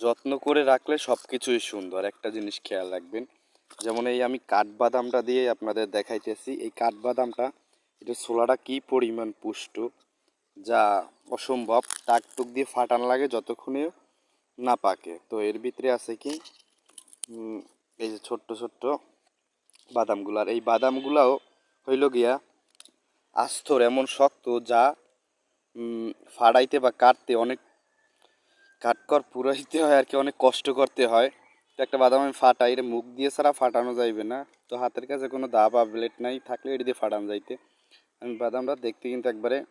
যত্ন করে রাখলে সব কিছুই সুন্দর। একটা জিনিস খেয়াল রাখবেন, যেমন এই আমি কাঠবাদামটা দিয়ে আপনাদের দেখাইতেছি। এই কাঠবাদামটা, এটা ছোলাটা কি পরিমাণ পুষ্ট, যা অসম্ভব। টাক টুক দিয়ে ফাটান লাগে যতক্ষণে না পাকে। তো এর ভিতরে আছে কি এই যে ছোট্ট ছোট্ট বাদামগুলো। আর এই বাদামগুলাও হইল গিয়া আস্তর এমন শক্ত যা ফাড়াইতে বা কাটতে অনেক কাটকর পুরাইতে হয় আর কি, অনেক কষ্ট করতে হয়। একটা বাদাম আমি ফাটাই, এটা মুখ দিয়ে ছাড়া ফাটানো যাইবে না। তো হাতের কাছে কোনো দা বা ব্লেড নাই, থাকলে এটি দিয়ে ফাটানো যাইতে। আমি বাদামটা দেখতে কিন্তু একবারে,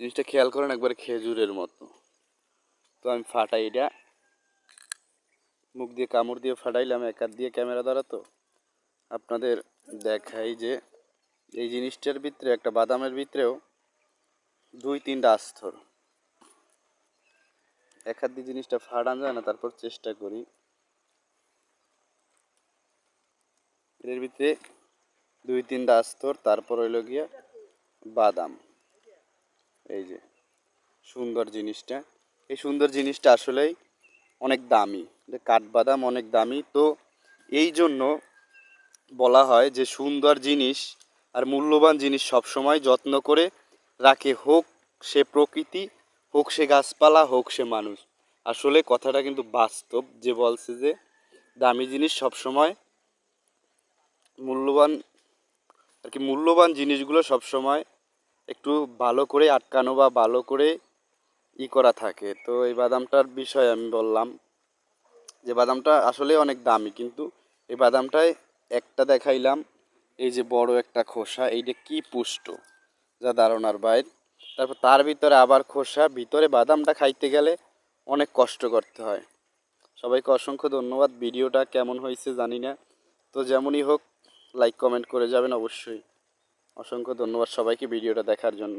জিনিসটা খেয়াল করেন একবারে খেজুরের মতো। তো আমি ফাটাই এটা। মুখ দিয়ে কামড় দিয়ে ফাটাইলাম, এক হাত দিয়ে ক্যামেরা দ্বারা তো। আপনাদের দেখাই যে, এই জিনিসটার ভিতরে, একটা বাদামের ভিতরেও দুই তিনটা আস্তর। এক হাত দিয়ে জিনিসটা ফাটান যায় না, তারপর চেষ্টা করি। এর ভিতরে দুই তিনটা আস্তর, তারপর হইল গিয়া বাদাম। এই যে, সুন্দর জিনিসটা। এই সুন্দর জিনিসটা আসলেই অনেক দামি। কাঠবাদাম অনেক দামি। তো এই জন্য বলা হয় যে সুন্দর জিনিস আর মূল্যবান জিনিস সবসময় যত্ন করে রাখে হোক সে প্রকৃতি হোক সে গাছপালা, হোক সে মানুষ। আসলে কথাটা কিন্তু বাস্তব যে বলছে যে, দামি জিনিস সবসময় মূল্যবান, আর কি মূল্যবান জিনিসগুলো সবসময় একটু ভালো করে আটকানো বা ভালো করে ই করা থাকে। তো এই বাদামটার বিষয়ে আমি বললাম যে, বাদামটা আসলে অনেক দামি, কিন্তু এই বাদামটায় একটা দেখাইলাম, এই যে বড় একটা খোসা, এইটা কি পুষ্ট? যা ধারণার বাইর। তারপর তার ভিতরে আবার খোসা, ভিতরে বাদামটা খাইতে গেলে অনেক কষ্ট করতে হয়। সবাইকে অসংখ্য ধন্যবাদ, ভিডিওটা কেমন হয়েছে জানি না। তো যেমনই হোক লাইক কমেন্ট করে যাবেন অবশ্যই। অসংখ্য ধন্যবাদ সবাইকে ভিডিওটা দেখার জন্য।